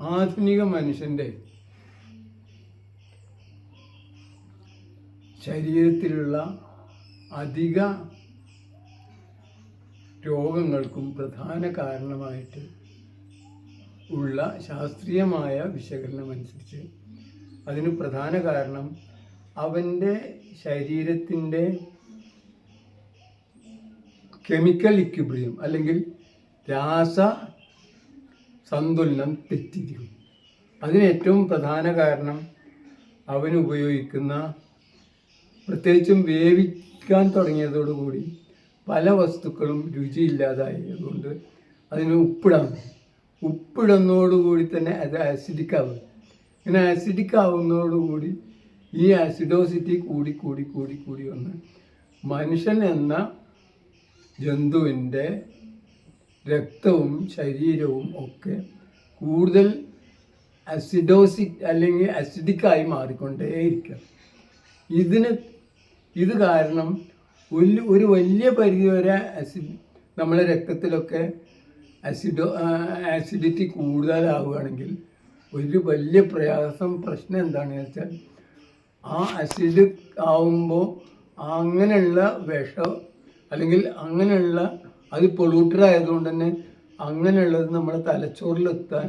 ആധുനിക മനുഷ്യന്റെ ശരീരത്തിലുള്ള അധിക രോഗങ്ങൾക്കും പ്രധാന കാരണമായിട്ട് ഉള്ള ശാസ്ത്രീയമായ വിശകലനം അനുസരിച്ച് അതിന് പ്രധാന കാരണം അവന്റെ ശരീരത്തിന്റെ കെമിക്കൽ ഇക്വിബ്രിയം അല്ലെങ്കിൽ രാസ സന്തുലനം തെറ്റിരിക്കും അതിന് ഏറ്റവും പ്രധാന കാരണം അവൻ ഉപയോഗിക്കുന്ന പ്രത്യേകിച്ചും വേവിക്കാൻ തുടങ്ങിയതോടുകൂടി പല വസ്തുക്കളും രുചിയില്ലാതായതുകൊണ്ട് അതിന് ഉപ്പിടാം. ഉപ്പിടുന്നതോടുകൂടി തന്നെ അത് ആസിഡിക് ആവും. ഇങ്ങനെ ആസിഡിക് ആവുന്നതോടുകൂടി ഈ ആസിഡോസിറ്റി കൂടി കൂടി കൂടി കൂടി വന്ന് മനുഷ്യൻ എന്ന ജന്തുവിന്റെ രക്തവും ശരീരവും ഒക്കെ കൂടുതൽ അസിഡോസിക് അല്ലെങ്കിൽ അസിഡിക്കായി മാറിക്കൊണ്ടേയിരിക്കുക ഇതിന് ഇത് കാരണം ഒരു ഒരു വലിയ പരിധിവരെ അസിഡ് നമ്മളെ രക്തത്തിലൊക്കെ അസിഡോ ആസിഡിറ്റി കൂടുതലാവുകയാണെങ്കിൽ ഒരു വലിയ പ്രയാസം പ്രശ്നം എന്താണെന്ന് വെച്ചാൽ ആ അസിഡ് ആവുമ്പോൾ അങ്ങനെയുള്ള വിഷം അല്ലെങ്കിൽ അങ്ങനെയുള്ള അത് പൊളൂട്ടഡ് ആയതുകൊണ്ട് തന്നെ അങ്ങനെയുള്ളത് നമ്മുടെ തലച്ചോറിലെത്താൻ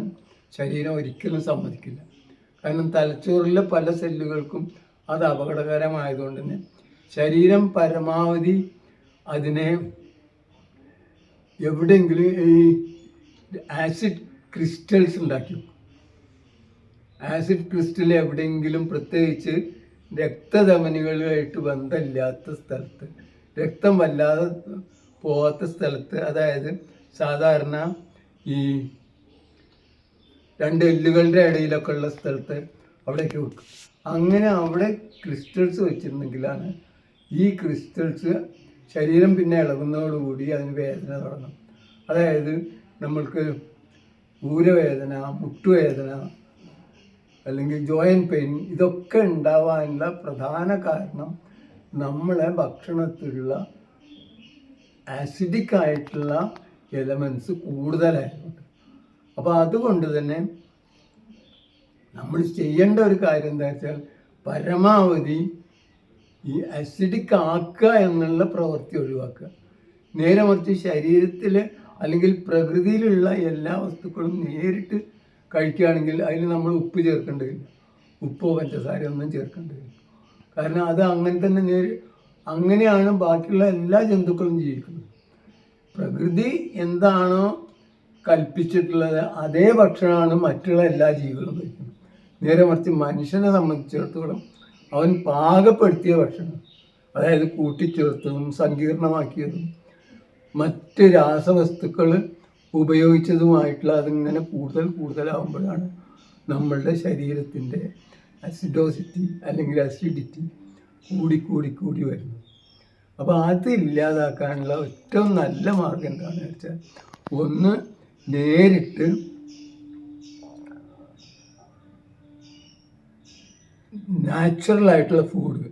ശരീരം ഒരിക്കലും സമ്മതിക്കില്ല. കാരണം തലച്ചോറിലെ പല സെല്ലുകൾക്കും അത് അപകടകരമായതുകൊണ്ട് തന്നെ ശരീരം പരമാവധി അതിനെ എവിടെയെങ്കിലും ഈ ആസിഡ് ക്രിസ്റ്റൽസ് ഉണ്ടാക്കി ആസിഡ് ക്രിസ്റ്റൽ എവിടെയെങ്കിലും പ്രത്യേകിച്ച് രക്തധമനികളുമായിട്ട് ബന്ധമില്ലാത്ത സ്ഥലത്ത് രക്തം വല്ലാതെ പോകാത്ത സ്ഥലത്ത് അതായത് സാധാരണ ഈ രണ്ട് എല്ലുകളുടെ ഇടയിലൊക്കെ ഉള്ള സ്ഥലത്ത് അവിടേക്ക് വെക്കും. അങ്ങനെ അവിടെ ക്രിസ്റ്റൽസ് വെച്ചിരുന്നെങ്കിലാണ് ഈ ക്രിസ്റ്റൽസ് ശരീരം പിന്നെ ഇളകുന്നതോടുകൂടി അതിന് വേദന തുടങ്ങും. അതായത് നമ്മൾക്ക് ഊരവേദന മുട്ടുവേദന അല്ലെങ്കിൽ ജോയിന്റ് പെയിൻ ഇതൊക്കെ ഉണ്ടാവാനുള്ള പ്രധാന കാരണം നമ്മളെ ഭക്ഷണത്തിലുള്ള ആസിഡിക് ആയിട്ടുള്ള എലമെൻസ് കൂടുതലായിട്ടുണ്ട് അപ്പോൾ അതുകൊണ്ട് തന്നെ നമ്മൾ ചെയ്യേണ്ട ഒരു കാര്യം എന്താ വെച്ചാൽ പരമാവധി ഈ അസിഡിക് ആക്കുക എന്നുള്ള പ്രവൃത്തി ഒഴിവാക്കുക. നേരെ മറിച്ച് ശരീരത്തിൽ അല്ലെങ്കിൽ പ്രകൃതിയിലുള്ള എല്ലാ വസ്തുക്കളും നേരിട്ട് കഴിക്കുകയാണെങ്കിൽ അതിന് നമ്മൾ ഉപ്പ് ചേർക്കേണ്ടതില്ല. ഉപ്പോ പഞ്ചസാര ഒന്നും ചേർക്കേണ്ടതില്ല. കാരണം അത് അങ്ങനെ തന്നെ നേരി അങ്ങനെയാണ് ബാക്കിയുള്ള എല്ലാ ജന്തുക്കളും ജീവിക്കുന്നത്. പ്രകൃതി എന്താണോ കൽപ്പിച്ചിട്ടുള്ളത് അതേ ഭക്ഷണമാണ് മറ്റുള്ള എല്ലാ ജീവികളും കഴിക്കുന്നത്. നേരെ മറിച്ച് മനുഷ്യനെ സംബന്ധിച്ചിടത്തോളം അവൻ പാകപ്പെടുത്തിയ ഭക്ഷണം അതായത് കൂട്ടിച്ചേർത്തതും സങ്കീർണമാക്കിയതും മറ്റ് രാസവസ്തുക്കൾ ഉപയോഗിച്ചതുമായിട്ടുള്ള അതിങ്ങനെ കൂടുതൽ കൂടുതലാവുമ്പോഴാണ് നമ്മളുടെ ശരീരത്തിന്റെ അസിഡോസിറ്റി അല്ലെങ്കിൽ അസിഡിറ്റി കൂടി കൂടി വരുന്നത് അപ്പോൾ അത് ഇല്ലാതാക്കാനുള്ള ഏറ്റവും നല്ല മാർഗം എന്താണെന്ന് വെച്ചാൽ ഒന്ന് നേരിട്ട് നാച്ചുറൽ ആയിട്ടുള്ള ഫുഡ്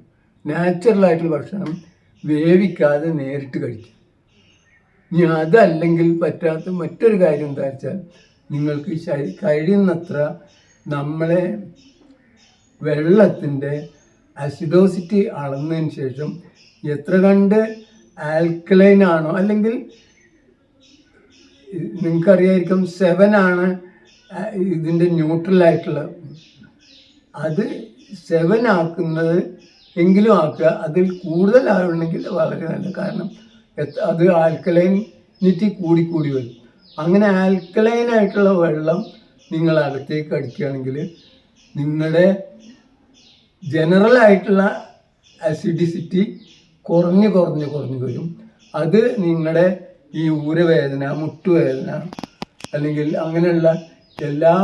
നാച്ചുറൽ ആയിട്ടുള്ള ഭക്ഷണം വേവിക്കാതെ നേരിട്ട് കഴിക്കുക. ഇനി അതല്ലെങ്കിൽ പറ്റാത്ത മറ്റൊരു കാര്യം എന്താ വെച്ചാൽ നിങ്ങൾക്ക് കഴിയുന്നത്ര നമ്മളെ വെള്ളത്തിന്റെ അസിഡോസിറ്റി അളന്നതിന് ശേഷം എത്ര കണ്ട് ആൽക്കലൈൻ ആണോ? അല്ലെങ്കിൽ നിങ്ങൾക്കറിയായിരിക്കും സെവൻ ആണ് ഇതിന്റെ ന്യൂട്രലായിട്ടുള്ള അത് സെവൻ ആക്കുന്നത് എങ്കിലും ആക്കുക. അതിൽ കൂടുതലാവണമെങ്കിൽ വളരെ നല്ല കാരണം അത് ആൽക്കലൈനിറ്റി കൂടി കൂടി വരും. അങ്ങനെ ആൽക്കലൈനായിട്ടുള്ള വെള്ളം നിങ്ങൾ അകത്തേക്ക് അടിക്കുകയാണെങ്കിൽ നിങ്ങളുടെ ജനറൽ ആയിട്ടുള്ള അസിഡിസിറ്റി കുറഞ്ഞ് കുറഞ്ഞ് കുറഞ്ഞ് വരും. അത് നിങ്ങളുടെ ഈ ഊരവേദന മുട്ടുവേദന അല്ലെങ്കിൽ അങ്ങനെയുള്ള എല്ലാ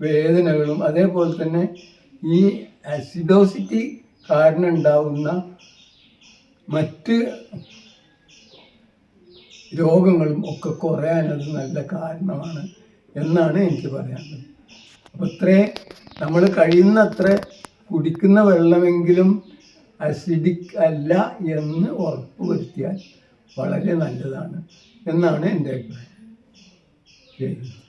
വേദനകളും അതേപോലെ തന്നെ ഈ അസിഡോസിറ്റി കാരണം ഉണ്ടാവുന്ന മറ്റ് രോഗങ്ങളും ഒക്കെ കുറയാനത് നല്ല കാരണമാണ് എന്നാണ് എനിക്ക് പറയാനുള്ളത്. അപ്പോൾ ഇത്രേ നമ്മൾ കഴിയുന്നത്ര കുടിക്കുന്ന വെള്ളമെങ്കിലും അസിഡിക് അല്ല എന്ന് ഉറപ്പുവരുത്തിയാൽ വളരെ നല്ലതാണ് എന്നാണ് എന്റെ അഭിപ്രായം. ശരി